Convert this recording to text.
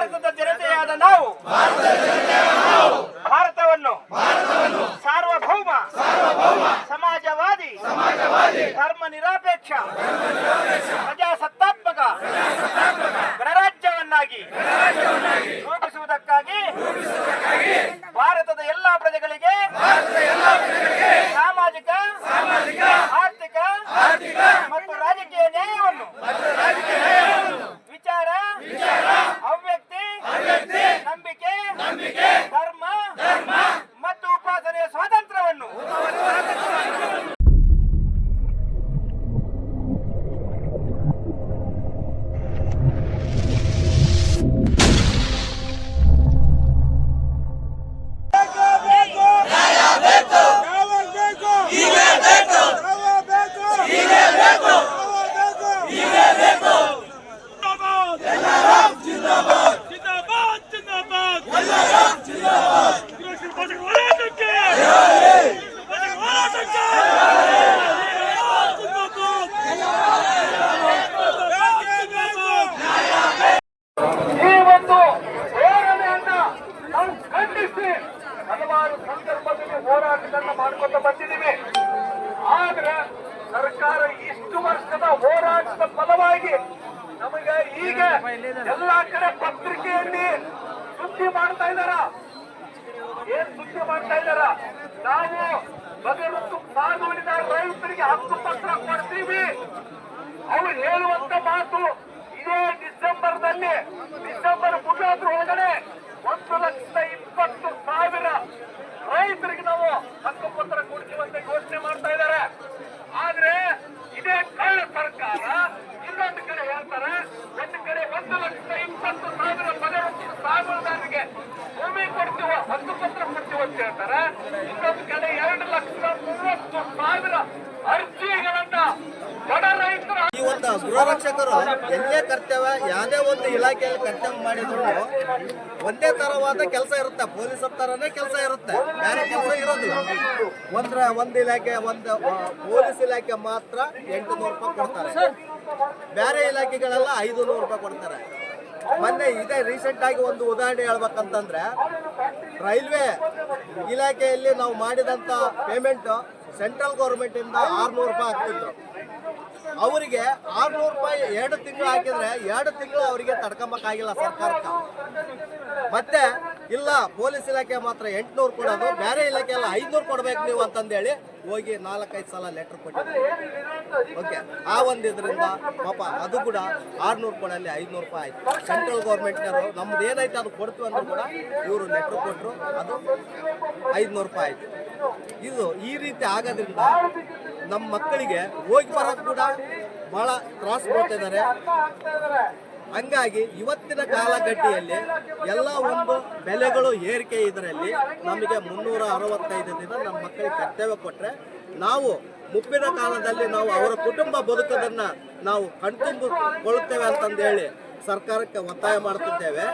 ಭಾರತದ ಜನತೆಯಾದ ನಾವು ಭಾರತವನ್ನು ಸಾರ್ವಭೌಮ ಸಮಾಜವಾದಿ ಧರ್ಮ ನಿರಪೇಕ್ಷ ಬಂದಿದ್ದೀವಿ ಆದ್ರೆ ಸರ್ಕಾರ ಇಷ್ಟು ವರ್ಷದ ಹೋರಾಟದ ಫಲವಾಗಿ ನಮಗೆ ಈಗ ಎಲ್ಲಾ ಕಡೆ ಪತ್ರಿಕೆಯಲ್ಲಿ ಸುದ್ದಿ ಮಾಡ್ತಾ ಇದ್ದಾರ? ಏನ್ ಸುದ್ದಿ ಮಾಡ್ತಾ ಇದಾರ ನಾವು ಬದಲು ಸಾಗುವಳಿದ ರೈತರಿಗೆ ಹಕ್ಕು ಪತ್ರ ಕೊಡ್ತೀವಿ. ಅವ್ರು ಹೇಳುವಂತ ಮಾತು ಇದೇ ಡಿಸೆಂಬರ್ದಲ್ಲಿ ಡಿಸೆಂಬರ್ ಮುಗಿಯೋದ್ರ ಒಳಗಡೆ ಒಂದು ಲಕ್ಷದ ಇಪ್ಪತ್ತು ಸಾವಿರ ರೈತರಿಗೆ ನಾವು ಹಕ್ಕು ಪತ್ರ ಕೊಡ್ತೀವಂತ ಘೋಷಣೆ ಮಾಡ್ತಾ ಇದ್ದಾರೆ ಆದ್ರೆ ಇದೇ ಕಳ್ಳ ಸರ್ಕಾರ ಇನ್ನೊಂದು ಕಡೆ ಹೇಳ್ತಾರೆ ಒಂದು ಕಡೆ ಒಂದು ಲಕ್ಷದ ಇಪ್ಪತ್ತು ಸಾವಿರ ಬಗೆರುತ್ತು ಸಾಗುವಳಿದಾರರಿಗೆ ಭೂಮಿ ಹಕ್ಕು ಪತ್ರ ಕೊಡ್ತೀವಿ ಅಂತ ಹೇಳ್ತಾರೆ ಕಡೆ ಎರಡು ಲಕ್ಷದ ಮೂವತ್ತು ಸಾವಿರ ರೈತರ ಈ ಒಂದು ಗೃಹ ಎಲ್ಲೇ ಕರ್ತವ್ಯ, ಯಾವುದೇ ಒಂದು ಇಲಾಖೆಯಲ್ಲಿ ಕರ್ತವ್ಯ ಮಾಡಿದ್ರು ಒಂದೇ ತರವಾದ ಕೆಲಸ ಇರುತ್ತೆ, ಪೊಲೀಸ್ ತರನೇ ಕೆಲಸ ಇರುತ್ತೆ, ಬೇರೆ ಕೆಲಸ ಇರೋದಿಲ್ಲ. ಒಂದ್ರ ಒಂದು ಇಲಾಖೆ, ಒಂದು ಪೊಲೀಸ್ ಇಲಾಖೆ ಮಾತ್ರ ಎಂಟು ನೂರು ರೂಪಾಯಿ ಕೊಡ್ತಾರೆ. ಬೇರೆ ಇಲಾಖೆಗಳೆಲ್ಲ ಐದು ನೂರು ರೂಪಾಯಿ ಕೊಡ್ತಾರೆ. ಮೊನ್ನೆ ಇದೇ ರೀಸೆಂಟ್ ಆಗಿ ಒಂದು ಉದಾಹರಣೆ ಹೇಳ್ಬೇಕಂತಂದ್ರೆ ರೈಲ್ವೆ ಇಲಾಖೆಯಲ್ಲಿ ನಾವು ಮಾಡಿದಂತ ಪೇಮೆಂಟ್ ಸೆಂಟ್ರಲ್ ಗೌರ್ಮೆಂಟ್ ಇಂದ ಆರ್ನೂರು ರೂಪಾಯಿ ಆಗ್ತಿದ್ರು ಅವರಿಗೆ ಆರ್ನೂರು ರೂಪಾಯಿ ಎರಡು ತಿಂಗಳು ಹಾಕಿದ್ರೆ ಎರಡು ತಿಂಗಳು ಅವರಿಗೆ ತಡ್ಕೊಂಬಕ್ಕಾಗಿಲ್ಲ ಸರ್ಕಾರಕ್ಕೆ. ಮತ್ತೆ ಇಲ್ಲ, ಪೊಲೀಸ್ ಇಲಾಖೆ ಮಾತ್ರ ಎಂಟ್ನೂರು ಕೊಡೋದು ಬೇರೆ ಇಲಾಖೆ ಎಲ್ಲ ಐದ್ನೂರು ಕೊಡ್ಬೇಕು ನೀವು ಅಂತಂದೇಳಿ ಹೋಗಿ ನಾಲ್ಕೈದು ಸಲ ಲೆಟರ್ ಕೊಟ್ಟಿದ್ದೀವಿ. ಓಕೆ ಆ ಒಂದು ಇದರಿಂದ ಪಾಪ ಅದು ಕೂಡ ಆರ್ನೂರು ಕೊಡಲ್ಲಿ ಐದ್ನೂರು ರೂಪಾಯಿ ಆಯ್ತು. ಸೆಂಟ್ರಲ್ ಗೌರ್ಮೆಂಟ್ನವರು ನಮ್ದು ಏನೈತೆ ಅದು ಕೊಡ್ತು ಅಂದ್ರೂ ಕೂಡ ಇವರು ಲೆಟ್ರ್ ಕೊಟ್ಟರು ಅದು ಐದ್ನೂರು ರೂಪಾಯಿ ಆಯ್ತು. ಇದು ಈ ರೀತಿ ಆಗೋದ್ರಿಂದ ನಮ್ಮ ಮಕ್ಕಳಿಗೆ ಹೋಗಿ ಬರೋದು ಕೂಡ ಬಹಳ ತ್ರಾಸ ಕೊಡ್ತಿದ್ದಾರೆ ಹಂಗಾಗಿ ಇವತ್ತಿನ ಕಾಲಘಟ್ಟಿಯಲ್ಲಿ ಎಲ್ಲ ಒಂದು ಬೆಲೆಗಳು ಏರಿಕೆ ಇದರಲ್ಲಿ ನಮಗೆ ಮುನ್ನೂರ ಅರವತ್ತೈದು ದಿನ ನಮ್ಮ ಮಕ್ಕಳಿಗೆ ಕರ್ತವ್ಯ ಕೊಟ್ಟರೆ ನಾವು ಮುಪ್ಪಿನ ಕಾಲದಲ್ಲಿ ನಾವು ಅವರ ಕುಟುಂಬ ಬದುಕೋದನ್ನು ನಾವು ಕಣ್ತುಂಬಿಕೊಳ್ಳುತ್ತೇವೆ ಅಂತಂದೇಳಿ ಸರ್ಕಾರಕ್ಕೆ ಒತ್ತಾಯ ಮಾಡ್ತಿದ್ದೇವೆ.